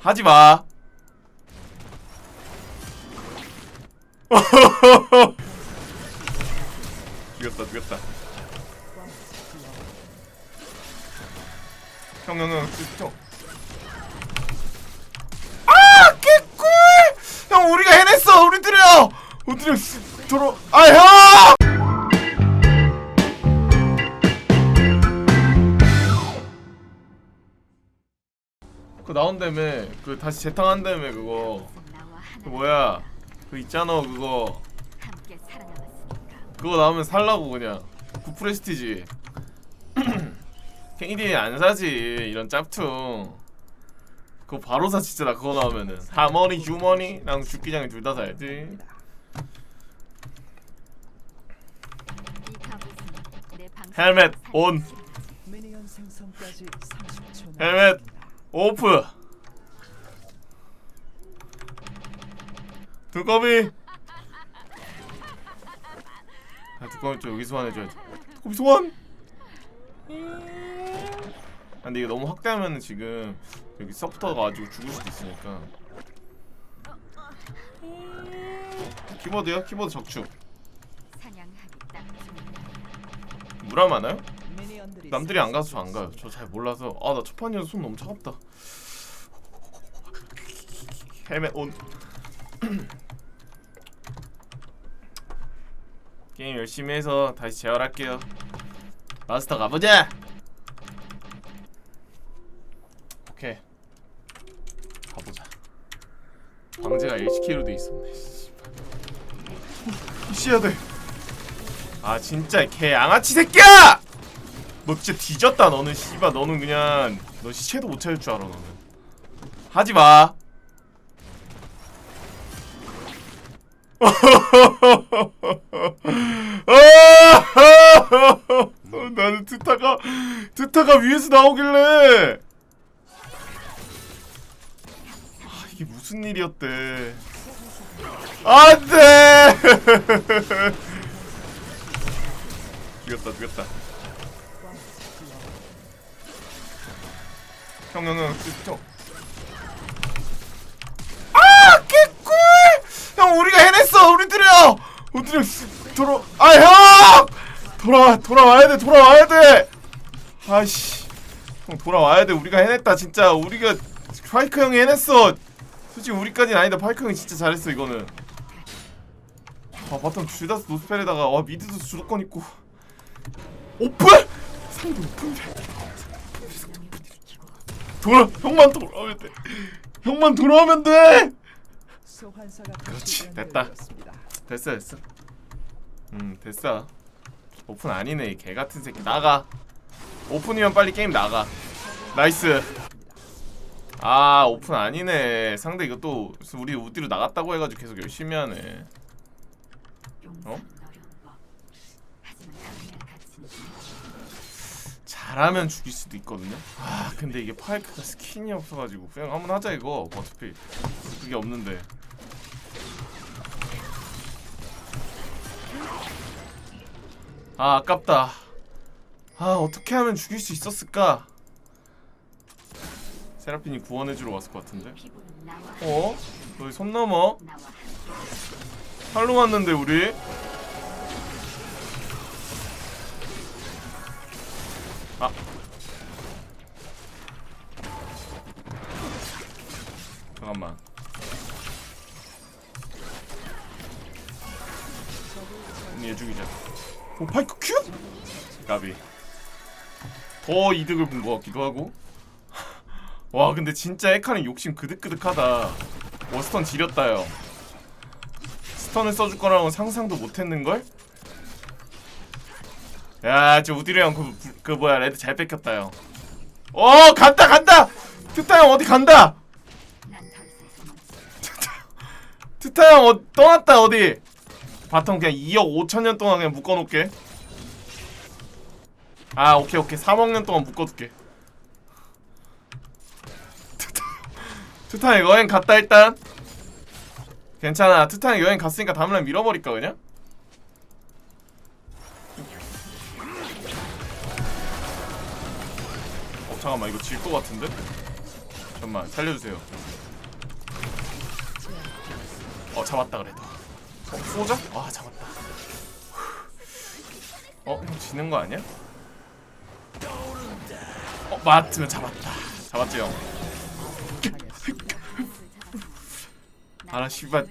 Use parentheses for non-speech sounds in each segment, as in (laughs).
하지 마. (laughs) 죽였다, 죽였다. 형, 형, 형, 형. 아, 개꿀! 형, 우리가 해냈어, 우리 들여. 우리 들어. 아, 형! 그 나온다며 그 다시 재탕한 다음에 그거 그 뭐야? 그 있잖아 그거. 그거 나오면 살라고 그냥. 그 프레스티지. kenny 안 사지 이런 짭퉁. 그거 바로 사 진짜 나 그거 나오면은. 하머니 휴머니? 랑 죽기장에 둘다 사야지. 헬멧 온. 미니언 생성까지 30초 헬멧 오프. 두꺼비. 아 두꺼비 좀 여기 소환해줘야지 두꺼비 소환 아, 근데 이거 너무 확대하면 지금 여기 서포터가 가지고 죽을 수도 있으니까. 키보드요? 키보드 적축. 무람 많아요? 남들이 안 가서 저 안 가요. 저 잘 몰라서 아 나 첫판이어서 손 너무 차갑다. 헬멧 온. (clears throat) 게임 열심히 해서 다시 재활할게요. 마스터 가보자. 오케이. 가보자. 방제가 HK로 돼 있었네. 씨발. (laughs) 이씨야 돼. 아 진짜 개 양아치 새끼야! 너 진짜 뒤졌다 너는 씨발. 너는 그냥 너 시체도 못 찾을 줄 알아 너는. 하지 마. (laughs) 나는 트타가 트타가 위에서 나오길래. 아, 이게 무슨 일이었대. 안돼! (laughs) 죽였다 죽였다 형, 형. 아, 개꿀! 형, 우리가 해냈어, 우리 들여! 우리 들여, 돌아, 아, 형! 돌아, 돌아와야 돼, 돌아와야 돼! 아이씨. 형, 돌아와야 돼, 우리가 해냈다, 진짜. 우리가, 파이크 형이 해냈어! 솔직히 우리까지는 아니다, 파이크 형이 진짜 잘했어, 이거는. 아, 바텀 줄다스 노스펠에다가, 와, 미드도 주도권 있고. 오픈! 상대 오픈이래. 돌아 형만 돌아오면 돼. 형만 돌아오면 돼! 그렇지, 됐다. 됐어 됐어. 음 됐어. 오픈 아니네 이 개같은 새끼. 나가. 오픈이면 빨리 게임 나가. 나이스. 아 오픈 아니네. 상대 이거 또 우리 우디로 나갔다고 해가지고 계속 열심히 하네. 어? 어려운 법 하지만 당연한 가치는 잘하면 죽일 수도 있거든요. 아 근데 이게 파이크가 스킨이 없어가지고 그냥 한번 하자 이거. 어차피 그게 없는데. 아 아깝다. 아 어떻게 하면 죽일 수 있었을까? 세라핀이 구원해주러 왔을 것 같은데? 어? 너희 손 넘어? 팔로 왔는데 우리 잠깐만 얘 죽이자 오 파이크 큐? 가비 더 이득을 본 것 같기도 하고 와 근데 진짜 에카는 욕심 그득그득하다 워스턴 지렸다 요 스턴을 써줄 거라고 상상도 못했는걸? 야, 저 우디르 형, 그, 그 뭐야, 레드 잘 뺏겼다, 형. 어, 간다, 간다! 트타 형 어디 간다! 트타 형 어, 떠났다, 어디! 바텀 그냥 2억 5천 년 동안 그냥 묶어놓을게. 아, 오케이, 오케이. 3억 년 동안 묶어둘게. 트타, 트타 형 여행 갔다, 일단. 괜찮아. 트타 형 여행 갔으니까 다음날 밀어버릴까, 그냥? 어 잠깐만 이거 질 것 같은데? 잠깐만 살려주세요 어 잡았다 그래도. 어 쏘자? 아 잡았다. 어? 형 지는 거 아니야? 어 맞으면 잡았다. 잡았지 형. (laughs) 아나 씨발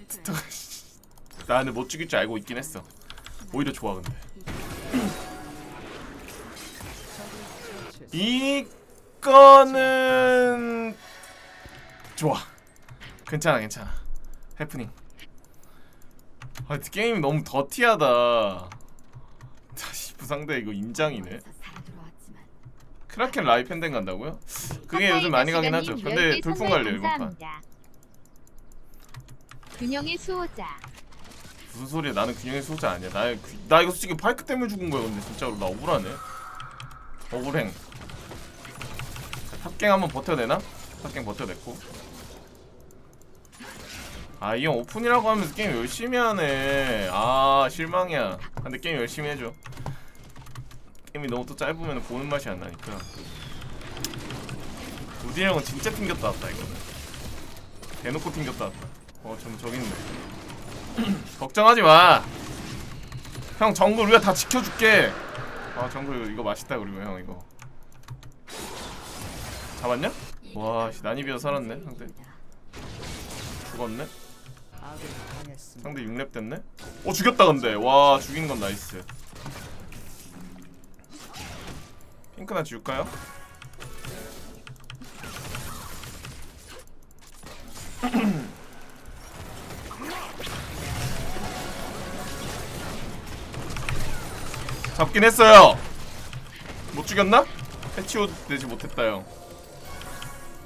나는 못 죽일 줄 알고 있긴 했어. 오히려 좋아 근데. (laughs) 이거는 좋아. 괜찮아 괜찮아. 해프닝 아 게임이 너무 더티하다. 다시 부상대 이거 인장이네. 크라켄 라이 팬댕 간다고요? 그게 요즘 많이 가긴 하죠. 근데 돌풍 갈래요 이번 판 균형의 수호자. 무슨 소리야? 나는 균형의 소자 아니야. 나, 그- 나 이거 솔직히 파이크 때문에 죽은 거야 근데 진짜로. 나 억울하네. 억울행. 자, 탑갱 한번 버텨내나? 탑갱 버텨냈고 아 이 형 오픈이라고 하면서 게임 열심히 하네 아 실망이야 근데 게임 열심히 해줘 게임이 너무 또 짧으면 보는 맛이 안 나니까 우디 형은 진짜 튕겼다 왔다 이거는 대놓고 튕겼다 왔다 어좀 저기 있네 (clears throat) 걱정하지 마. 형 정글 우리가 다 지켜줄게. 아 정글 이거 맛있다 그리고 형 이거. 잡았냐? 와 씨, 난입이어 살았네 상대. 죽었네. 상대 6렙 됐네. 어 죽였다 근데 와 죽이는 건 나이스. 핑크나 지울까요? (clears throat) 잡긴 했어요. 못 죽였나? 해치워 되지 못했다 형.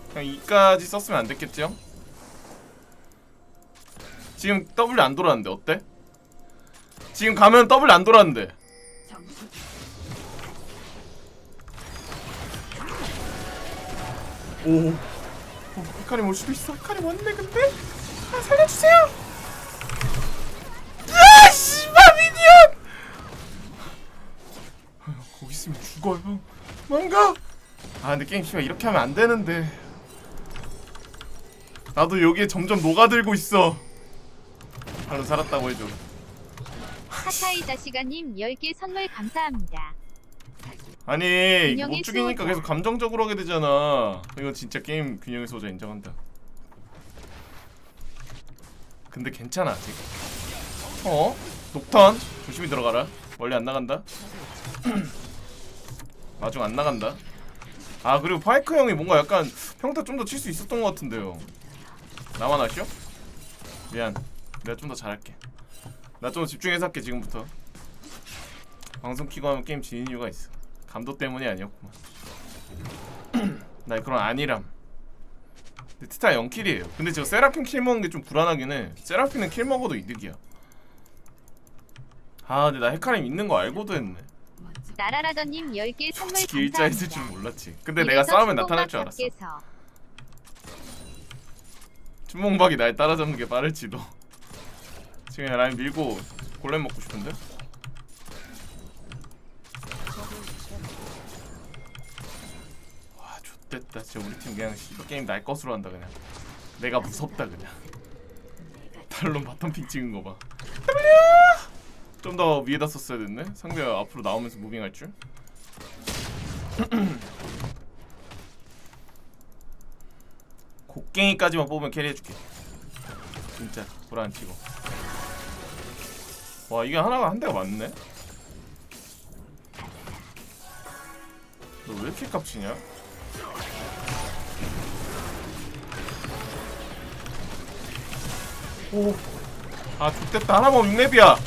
그냥 이까지 썼으면 안 됐겠죠? 지금 W 안 돌았는데 어때? 지금 가면 W 안 돌았는데 오. 어, 히카림 올 수도 있어. 히카림 왔네 근데. 아 살려주세요. 야 씨발 미니언. 아, 거기 있으면 죽어 형. 뭔가. 아 근데 게임 씨발 이렇게 하면 안 되는데. 나도 여기에 점점 녹아들고 있어. 발로 살았다고 해줘. 카카이 자시가님 10개 선물 감사합니다 아니 균형의 못 죽이니까 수호자. 계속 감정적으로 하게 되잖아. 이건 진짜 게임 균형의 소자 인정한다. 근데 괜찮아 아직. 어? 녹턴 조심히 들어가라. 멀리 안 나간다. (clears throat) 마중 안 나간다. 아 그리고 파이크 형이 뭔가 약간 평타 좀 더 칠 수 있었던 것 같은데요. 나만 아쉬워? 미안. 내가 좀 더 잘할게. 나 좀 집중해서 할게 지금부터. 방송 키고 하면 게임 지는 이유가 있어. 감도 때문이 아니었구만. (clears throat) 나 그런 아니람. 근데 티타 0킬이에요. 근데 저 세라핀 킬 먹는 게 좀 불안하긴 해. 세라핀은 킬 먹어도 이득이야. 아 근데 나 헤카림 있는 거 알고도 했네. 나라라더님 10개 선물 일자 있을 줄 몰랐지. 근데 내가 싸우면 나타날 줄 알았어. 춘몽박이 날 따라잡는 게 빠를지도. 지금 라인 밀고 골렘 먹고 싶은데? 와 좋됐다. 진짜 우리 팀 그냥 씨발 게임 날 것으로 한다 그냥. 내가 무섭다 그냥. 탈론 바텀 핑 찍은 거봐. 좀더 위에다 썼어야 됐네? 상대가 앞으로 나오면서 무빙할 줄? (clears throat) 곡괭이까지만 뽑으면 캐리해줄게. 진짜 불안 치고 와 이게 하나가 한 대가 많네 너 왜 이렇게 깝치냐? 오. 아 좋됐다 하나만 6렙이야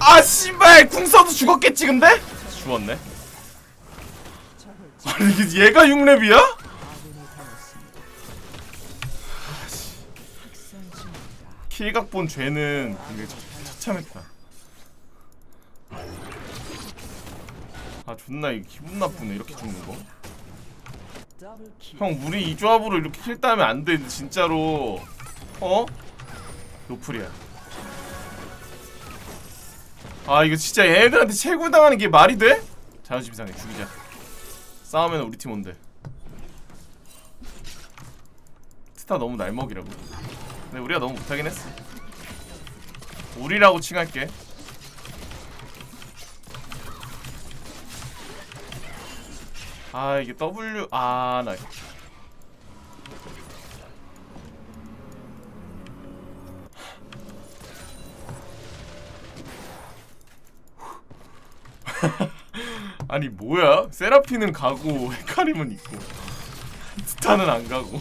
아 씨발 궁 써도 죽었겠지 근데? 죽었네 아니 얘가 6렙이야? 킬각 본 죄는 되게 처- 처참했다 아 존나 이거 기분 나쁘네 이렇게 죽는 거. 형 우리 이 조합으로 이렇게 킬 따면 안 돼 진짜로 어? 노플이야 아 이거 진짜 얘네들한테 채굴 당하는 게 말이 돼? 자존심 상해 죽이자 싸우면 우리 팀 온대 스타 너무 날먹이라고 근데 우리가 너무 못하긴 했어. 우리라고 칭할게. 아 이게 W 아나 (laughs) 아니 뭐야? 세라피는 가고 (laughs) 헤카림은 있고. (laughs) 스타는 안 가고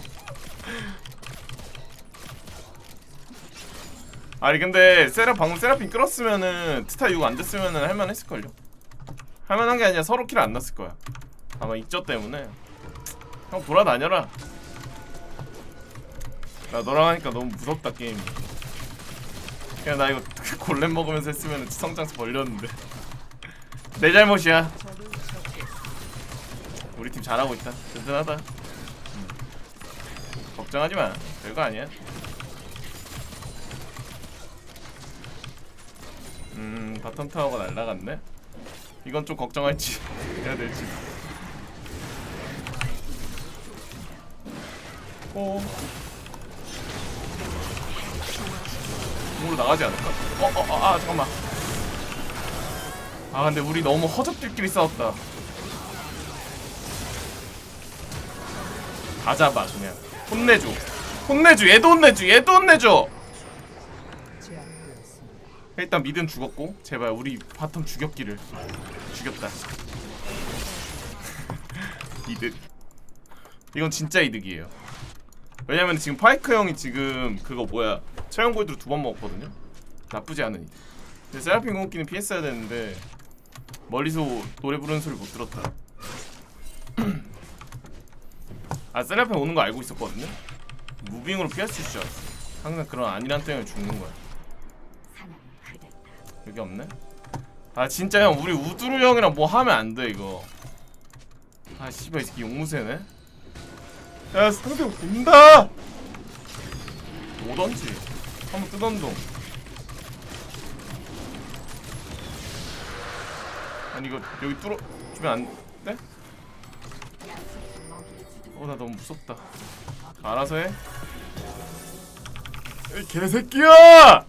아니 근데 세라 방금 세라핀 끌었으면은 트타 6 안 됐으면은 할만했을걸요. 할만한 게 아니라 서로 킬 안 났을 거야. 아마 익저 때문에. 형 돌아다녀라. 나 너랑 하니까 너무 무섭다 게임이 그냥 나 이거 (laughs) 골렘 먹으면서 했으면 성장수 벌렸는데. (laughs) 내 잘못이야. 우리 팀 잘하고 있다. 든든하다. 음. 걱정하지 마. 별거 아니야 음 바텀 타워가 날라갔네? 이건 좀 걱정할지 (laughs) 해야 될지. 오 공으로 나가지 않을까? 어 어 어 아 잠깐만. 아 근데 우리 너무 허접들끼리 싸웠다. 다 잡아 그냥. 혼내줘. 혼내줘. 얘도 혼내줘. 얘도 혼내줘. 일단 미든 죽었고 제발 우리 바텀 죽였기를. 죽였다. (laughs) 이득. 이건 진짜 이득이에요. 왜냐면 지금 파이크 형이 지금 그거 뭐야 체형 골드로 두 번 먹었거든요? 나쁘지 않은 이득. 근데 세라핀 공기는 피했어야 되는데 멀리서 노래 부르는 소리 못 들었다. (clears throat) 아 세라핀 오는 거 알고 있었거든요? 무빙으로 피할 수 알았어. 항상 그런 안일한 때문에 죽는 거야 여기 없네? 아 진짜 형 우리 우두루 형이랑 뭐 하면 안 돼 이거. 아 씨발 이 새끼 용무새네. 야 상대 온다! 오던지? 한번 뜨던동 아니 이거 여기 뚫어 주면 안 돼? 어 나 너무 무섭다. 알아서 해. 이 개새끼야!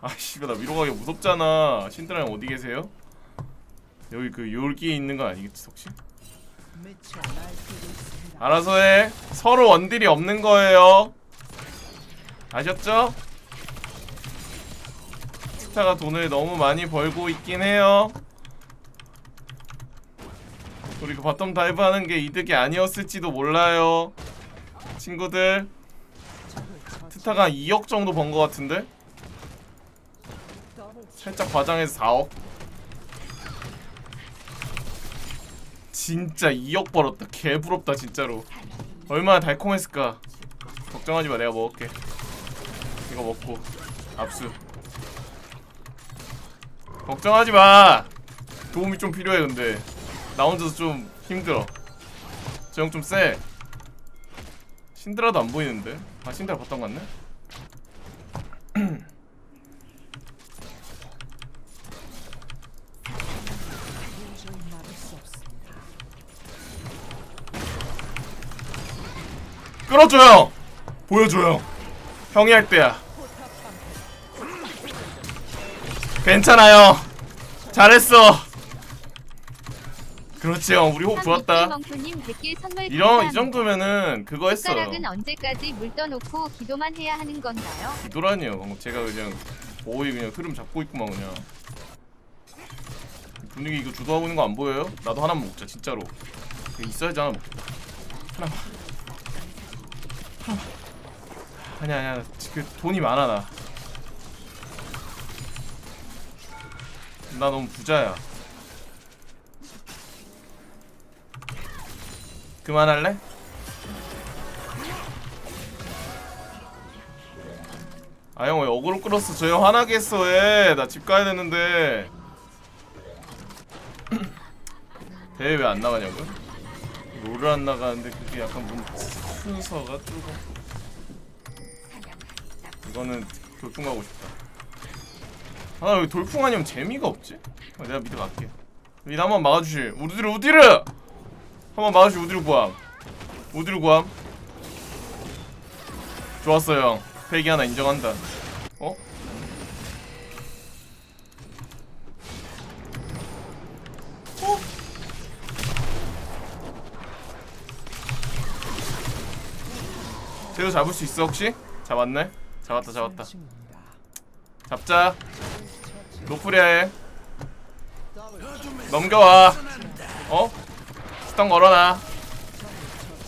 아 씨발 나 위로 가기 무섭잖아 신드라 형 어디 계세요? 여기 그 요기에 있는 거 아니겠지 혹시? 알아서 해 서로 원딜이 없는 거예요 아셨죠? 스타가 돈을 너무 많이 벌고 있긴 해요 우리 그 바텀 다이브 하는 게 이득이 아니었을지도 몰라요 친구들. 스타가 2억 정도 번거 같은데? 살짝 과장해서 4억 진짜 2억 벌었다. 개부럽다 진짜로. 얼마나 달콤했을까. 걱정하지 마 내가 먹을게. 이거 먹고 압수. 걱정하지 마! 도움이 좀 필요해 근데. 나 혼자서 좀 힘들어. 저 형 좀쎄. 신드라도 안 보이는데? 아 신드라 봤던 것 같네 도저히 막을 수 없습니다. 끌어줘요. 보여줘요. 형이 할 때야. 괜찮아요. 잘했어. 그렇지 형. 우리 호흡 좋았다. 멍프님 100개 선물 이런. 이 정도면은 그거 했어요. 숟가락은 언제까지 물 떠놓고 기도만 해야 하는 건가요? 기도라니요. 제가 그냥 거의 그냥 흐름 잡고 있구만 그냥. 분위기 이거 주도하고 있는 거 안 보여요? 나도 하나만 먹자 진짜로. 있어야지 하나 하나만 아니야 아니야. 그 돈이 많아 나. 나 너무 부자야. 그만할래? 아 형 왜 어그로 끌었어? 저 형 화나게 했어 왜나 집 가야 되는데. (clears throat) 대회 왜 안 나가냐고요? 롤을 안 나가는데 그게 약간 문 순서가 조금 이거는 돌풍 가고 싶다. 아 여기 돌풍 아니면 재미가 없지? 아, 내가 미드 갈게. 미드 한번 막아주실. 우디르 우디르 한번 막아주실 우디르 구함. 우디르 구함. 좋았어 형. 패기 하나 인정한다. 어? 어? 쟤도 잡을 수 있어 혹시? 잡았네? 잡았다 잡았다. 잡자 노프리아에 넘겨와 어? 스턴 걸어놔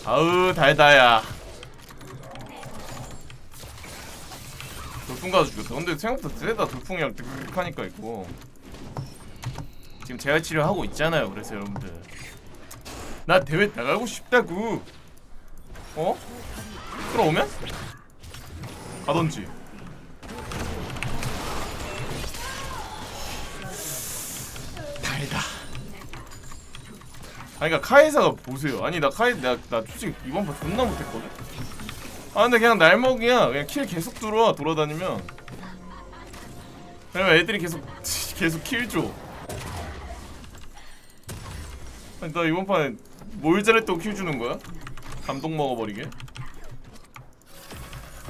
아우 달다야 돌풍 가서 죽였다 근데 생각보다 세다 돌풍이랑 득하니까 있고 지금 재활 치료 하고 있잖아요 그래서 여러분들 나 대회 나가고 싶다고 어? 끌어오면? 가던지 달다. 아니 그러니까 카이사가 보세요. 아니 나 카이 나, 나 솔직히 이번 판 존나 못했거든. 아 근데 그냥 날먹이야. 그냥 킬 계속 들어와 돌아다니면. 그러면 애들이 계속 (laughs) 계속 킬 줘. 아니 나 이번 판에 뭘 잘했다고 킬 주는 거야? 감동 먹어버리게.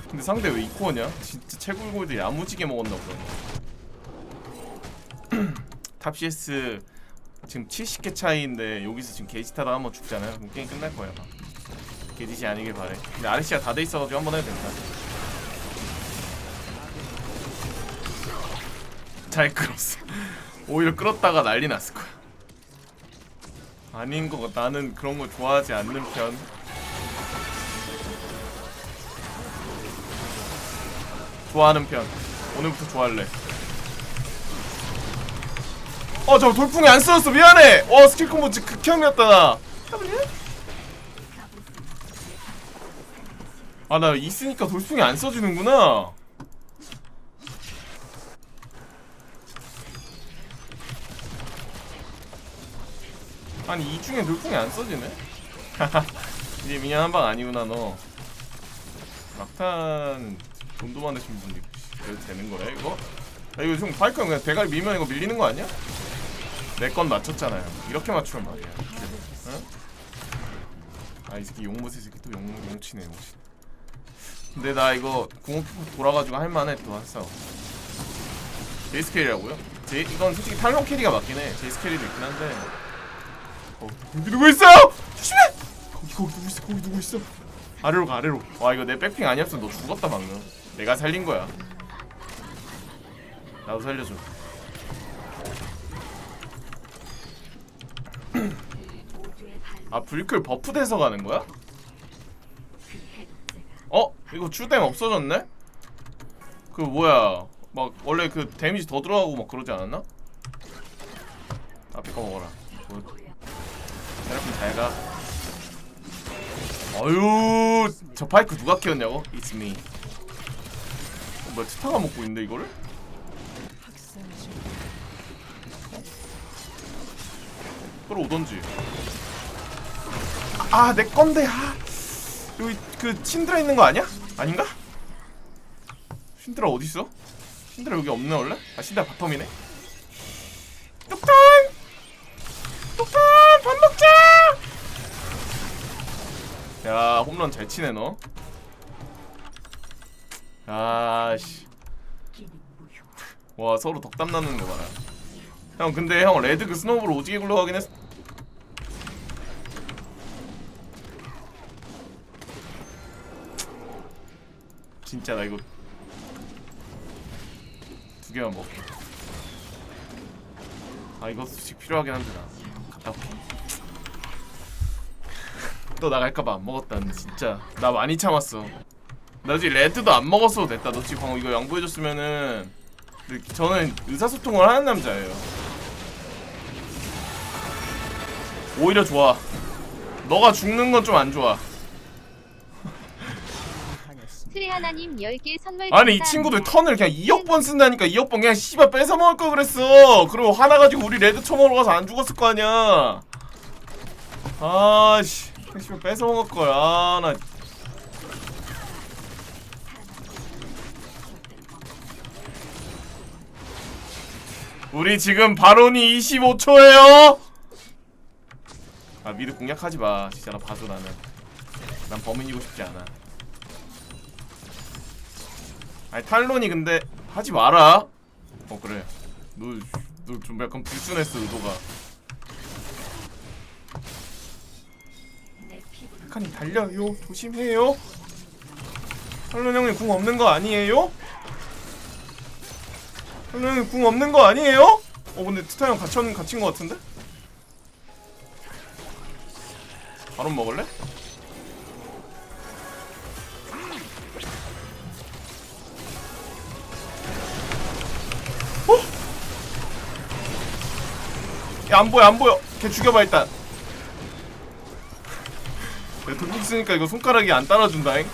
근데 상대 왜 이코어냐? 진짜 채굴 골드 야무지게 먹었나 보다. (clears throat) 탑 CS 지금 70개 차이인데 여기서 지금 게이지타다 한번 죽잖아요. 그럼 게임 끝날 거야. 아마. 게이지 아니길 바래. 근데 아르시아 다돼 있어가지고 한번 해야 된다. (laughs) 잘 끌었어. (laughs) 오히려 끌었다가 난리 났을 거야. 아닌 거. 나는 그런 거 좋아하지 않는 편. 좋아하는 편. 오늘부터 좋아할래. 어, 저 돌풍이 안 쓰였어. 미안해. 어, 스킬 콤보 극혐이었다 나. 아, 나 있으니까 돌풍이 안 써지는구나. 아니 이 중에 돌풍이 안 써지네. (laughs) 이제 미냥 한방 아니구나 너. 막탄 돈도 많으신 그래도 되는 거래 이거? 야 이거 좀 파이크 그냥 대가리 밀면 이거 밀리는 거 아니야? 내 건 맞췄잖아요. 이렇게 맞추면 말이야. 응? 아이 새끼 용무새 새끼 또 용, 용치네 용치. 근데 나 이거 궁극 돌아가지고 할만해 또 한싸. 제이스 캐리라고요? 제 이건 솔직히 탈론 캐리가 맞긴 해. 제이스 캐리도 있긴 한데. 어 여기 누구 있어요? 조심해. 거기 거기 누구 있어? 거기 누구 있어? 아래로 가 아래로. 와 이거 내 백핑 아니었으면 너 죽었다 방금. 내가 살린 거야. 나도 살려줘. (clears throat) 아 불클 버프 돼서 가는 거야? 어? 이거 추댐 없어졌네? 그 뭐야 막 원래 그 데미지 더 들어가고 막 그러지 않았나? 앞에 거 먹어라 여러분 잘가 어휴 저 파이크 누가 키웠냐고? It's me 어, 뭐야 치타가 먹고 있는데 이거를? 끌어오던지 아 내 건데 아 여기 그 신드라 있는 거 아니야? 아닌가? 신드라 어디 있어? 신드라 여기 없네 원래? 아 신드라 바텀이네 뚝탄 뚝탄 밥 먹자 야 홈런 잘 치네 너 아씨. 와 서로 덕담 나누는 거 봐라. 형 근데 형 레드 그 스노우볼 오지게 굴러가긴 했어 진짜 나 이거 두 개만 먹게. 아 이거 솔직히 필요하긴 한데 나 갔다 올게. 또 나갈까봐 안 먹었다 근데 진짜 나 많이 참았어 나 지금 레드도 안 먹었어도 됐다 너 지금 방금 이거 양보해줬으면은 저는 의사소통을 하는 남자예요 오히려 좋아 너가 죽는 건 좀 안 좋아. 트레 하나님 10개 선물 아니 이. 친구들 턴을 그냥 2억 번 쓴다니까 2억 번 그냥 씨발 뺏어 먹을 걸 그랬어. 그리고 화나 가지고 우리 레드 처먹으러 가서 안 죽었을 거 아니야. 아씨, 씨발 뺏어 먹을 걸. 아 나. 우리 지금 바론이 25초예요. 아 미드 공략하지 마. 진짜 나 봐줘 나는. 난 범인이고 싶지 않아. 아니 탈론이 근데 하지 마라 어 그래 너너좀 약간 불순했어 의도가 백한님 달려요 조심해요 탈론 형님 궁 없는 거 아니에요? 형님 궁 없는 거 아니에요? 어 근데 트타 형 갇힌, 갇힌 거 같은데? 바로 먹을래? 야안 보여 안 보여 걔 죽여봐 일단 내 돌풍 쓰니까 이거 손가락이 안 따라준다잉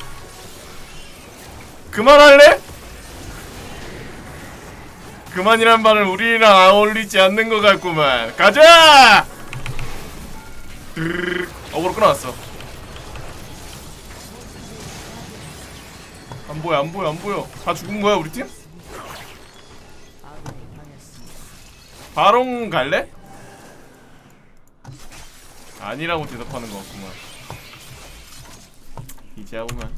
그만할래? 그만이란 말은 우리랑 어울리지 않는 것 같구만. 가자! 어그로 끊어놨어. 안 보여 안 보여 안 보여. 다 죽은 거야 우리 팀? 바롱 갈래? 아니라고 대답하는 것 같구만. 이제야 보면.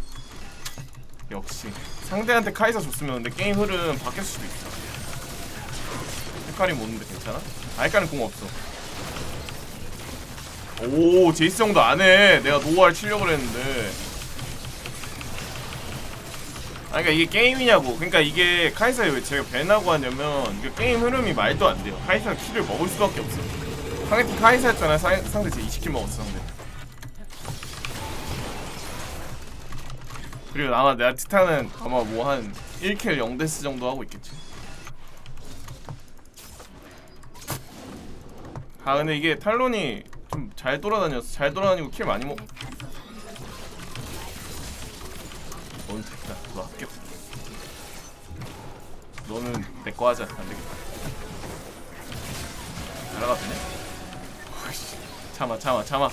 역시. 상대한테 카이사 줬으면 근데 게임 흐름 바뀔 수도 있어 헷갈림 오는데 괜찮아? 아 헷갈림 공 없어. 오 제이스 형도 안해. 내가 노알 치려고 그랬는데. 아 그러니까 이게 게임이냐고. 그러니까 이게 카이사에 왜 제가 배나고 하냐면 이게 게임 흐름이 말도 안 돼요. 카이사가 키를 먹을 수밖에 없어. 상대팀 카이사였잖아. 사, 상대 제 20킬 먹었어 상대. 그리고 아마 내가 티타는 아마 뭐 한 1킬 0데스 정도 하고 있겠지 아 근데 이게 탈론이 좀 잘 돌아다녔어 잘 돌아다니고 킬 많이 먹 넌 됐다 너 합격 너는 내 거 하자 안 되겠다 날아가? 어이씨, 참아 참아 참아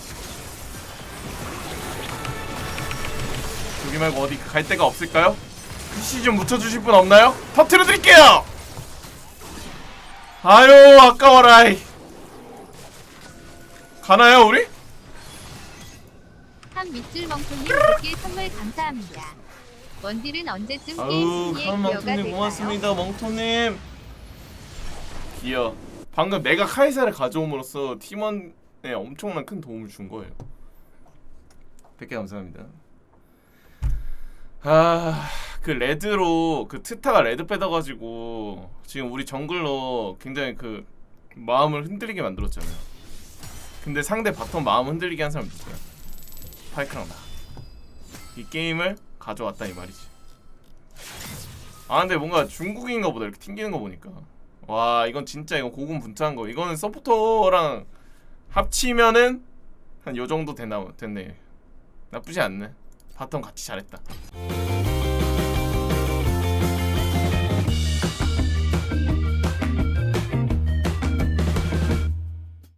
여기 말고 어디 갈 데가 없을까요? PC 좀 묻혀주실 분 없나요? 터트려 드릴게요 아유 아까워라 이. 가나요 우리? 한 밑줄 멍토님 두개 선물 감사합니다. 원딜은 언제쯤 아유 게임 승리의 그럼 기여가 멍토님 될까요? 고맙습니다 멍토님 기여 방금 내가 카이사를 가져옴으로써 팀원에 엄청난 큰 도움을 준 거예요 100개 감사합니다 아그 레드로 그 트타가 레드 빼다가지고 지금 우리 정글로 굉장히 그 마음을 흔들리게 만들었잖아요 근데 상대 바텀 마음 흔들리게 한 사람 누구야? 파이크랑 나 이 게임을 가져왔다 이 말이지. 아 근데 뭔가 중국인가 보다 이렇게 튕기는 거 보니까. 와 이건 진짜 이건 고군분투한 거. 이거는 서포터랑 합치면은 한 요 정도 되나 됐네. 나쁘지 않네. 바텀 같이 잘했다